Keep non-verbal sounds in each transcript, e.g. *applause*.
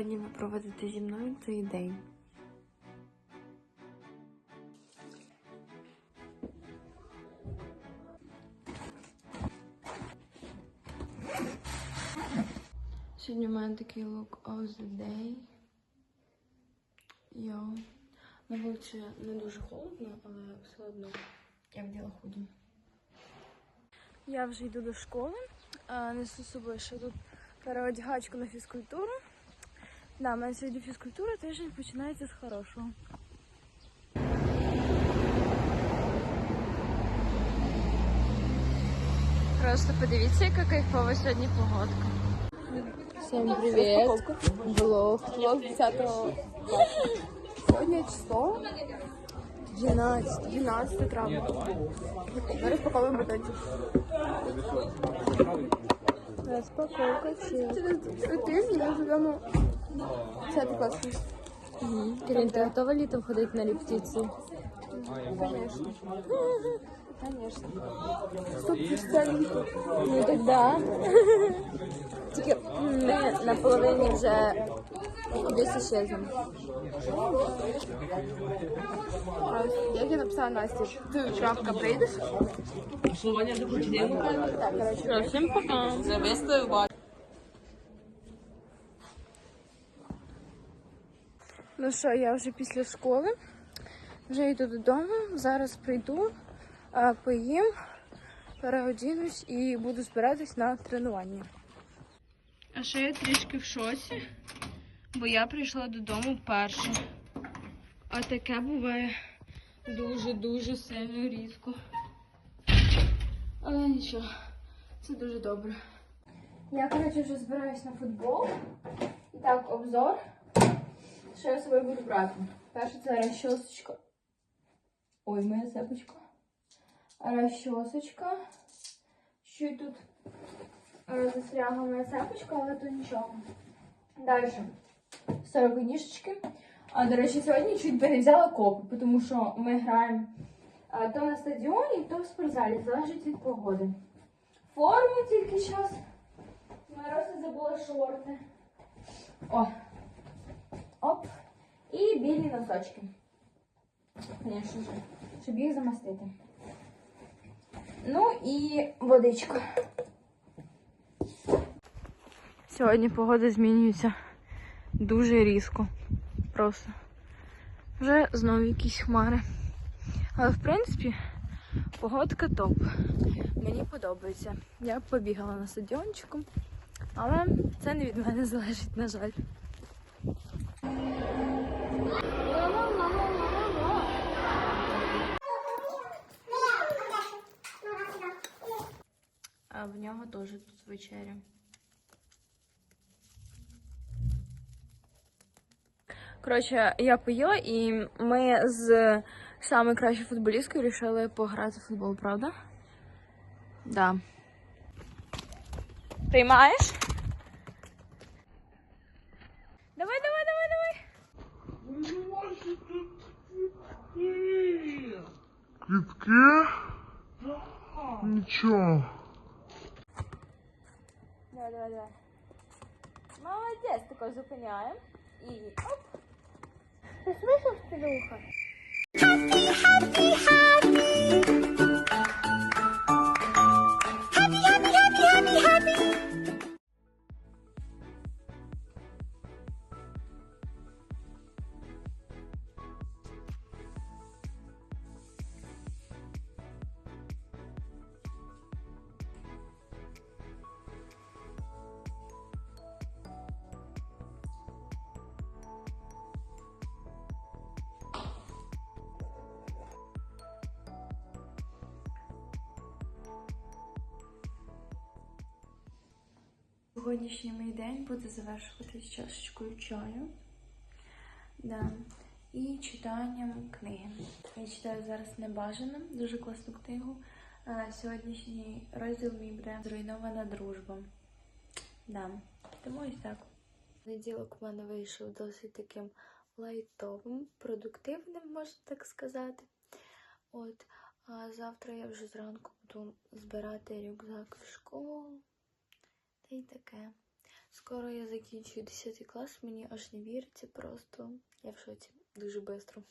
сьогодні ви проведете зі мною цей день. Сьогодні у мене такий look of the day. Йо. На вулиці не дуже холодно, але все одно я вділа худі. Я вже йду до школи. Несу з собою ще тут переодягачку на фізкультуру. Да, у мене сьогодні фізкультура тиждень починається з хорошого. Просто подивіться, яка кайфова сьогодні погодка. Всім привіт! Влог. Влог 10 класу. Сьогодні число 12, 12 травня. Ми розпаковуємо батончик. Розпаковка Через три тижні ми живемо 10 клас. Кирин, ти готова літом ходити на репетиції? Конечно. Конечно. Стоп, це літо. Ну так да. Тільки ми на половині вже кудись іщезнемо. Як я написала Насті, ти вчора прийдеш? Так, коротше. Всім пока. Ну що, я вже після школи, вже йду додому. Зараз прийду, поїм, переодінусь і буду збиратись на тренування. А ще я трішки в шоці, бо я прийшла додому перша. А таке буває дуже-дуже сильно різко. Але нічого, це дуже добре. Я, коротше, вже збираюсь на футбол. І так, обзор. Що я з собою буду брати? Перше це розчосочка. Ой, моя цепочка. Розчосочка. Чуть тут е, застрягла моя цепочка, але то нічого. Далі. Сороконішечки. А, до речі, сьогодні чуть би не взяла копи, тому що ми граємо то на стадіоні, то в спортзалі. Залежить від погоди. Форму тільки. Ми просто забула шорти. О, білі носочки. Звісно щоб їх замастити. Ну і водичка. Сьогодні погода змінюється дуже різко. Просто. Вже знову якісь хмари. Але в принципі погодка топ. Мені подобається. Я побігала на стадіончику, але це не від мене залежить, на жаль. А в нього теж тут вечеря. Коротше, я поїла і ми з самою кращою футболісткою вирішили пограти в футбол, правда? Да. Приймаєш? Давай, давай, давай, давай. Квітки? Нічого. Давай, давай, давай. Молодець, тако зупиняємо. І оп. Ти слышав, Філюха? Сьогоднішній мій день буде завершуватись чашечкою чаю. Да. І читанням книги. Я читаю зараз небажано, дуже класну книгу. Сьогоднішній розділ мій буде Зруйнована дружба. Да. Тому ось так. Неділок у мене вийшов досить таким лайтовим, продуктивним, можна так сказати. От, а завтра я вже зранку буду збирати рюкзак в школу. Та й таке. Скоро я закінчую 10 клас, мені аж не віриться, просто я в шоці дуже швидко.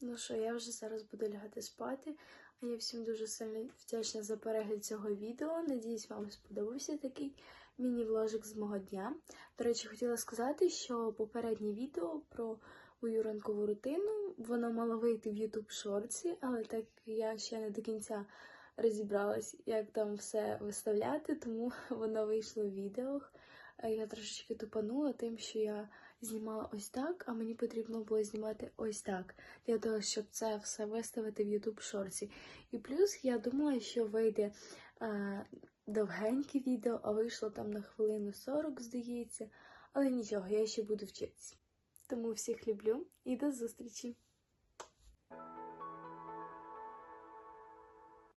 Ну що, я вже зараз буду лягати спати. А я всім дуже сильно вдячна за перегляд цього відео. Надіюсь, вам сподобався такий міні-вложик з мого дня. До речі, хотіла сказати, що попереднє відео про мою ранкову рутину воно мало вийти в YouTube шорці, але так я ще не до кінця розібралась, як там все виставляти, тому *laughs* воно вийшло в відео. Я трошечки тупанула тим, що я знімала ось так, а мені потрібно було знімати ось так, для того, щоб це все виставити в YouTube шорці. І плюс я думала, що вийде е, довгеньке відео, а вийшло там на хвилину 40, здається. Але нічого, я ще буду вчитися. Тому всіх люблю і до зустрічі!